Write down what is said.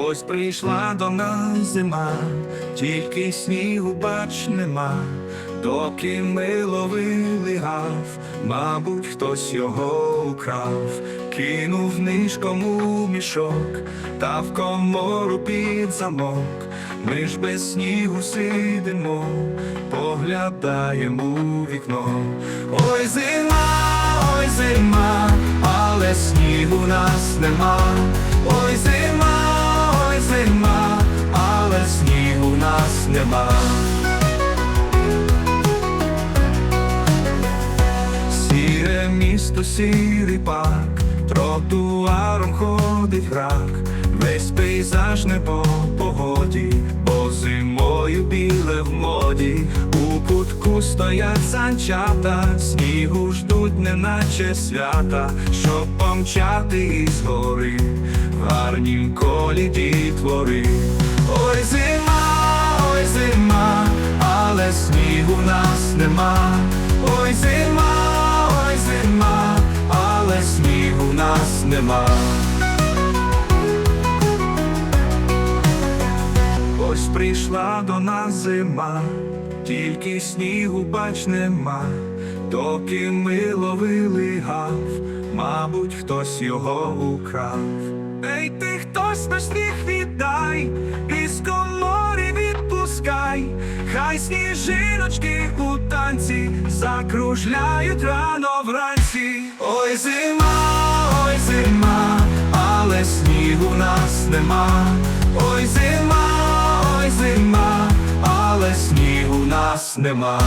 Ось прийшла до нас зима, тільки снігу бач нема, доки ми ловили гав, мабуть, хтось його украв, кинув нишком у мішок, та в комору під замок. Ми ж без снігу сидимо, поглядаємо у вікно. Ой, зима, ой, зима, але снігу нас нема. Ой, зима, зима, але снігу нас нема. Сіре місто, сірий парк, тротуаром ходить грак, весь пейзаж не по погоді, бо зимою біле в моді, у кутку стоять санчата, снігу ждуть, неначе свята, щоб помчати із гори, в гарнім колі дітвори. Ой, зима, ой, зима, але снігу нас нема. Ой, зима, ой, зима, але снігу в нас нема. Ось прийшла до нас зима, тільки снігу бач нема, доки ми ловили гав, мабуть, хтось його украв. Ей, ти хтось наш сніг віддай, із комори відпускай, хай сніжиночки у танці закружляють рано вранці. Ой, зима, ой, зима, але снігу нас нема. Ой, зима, ой, зима, але снігу нас нема.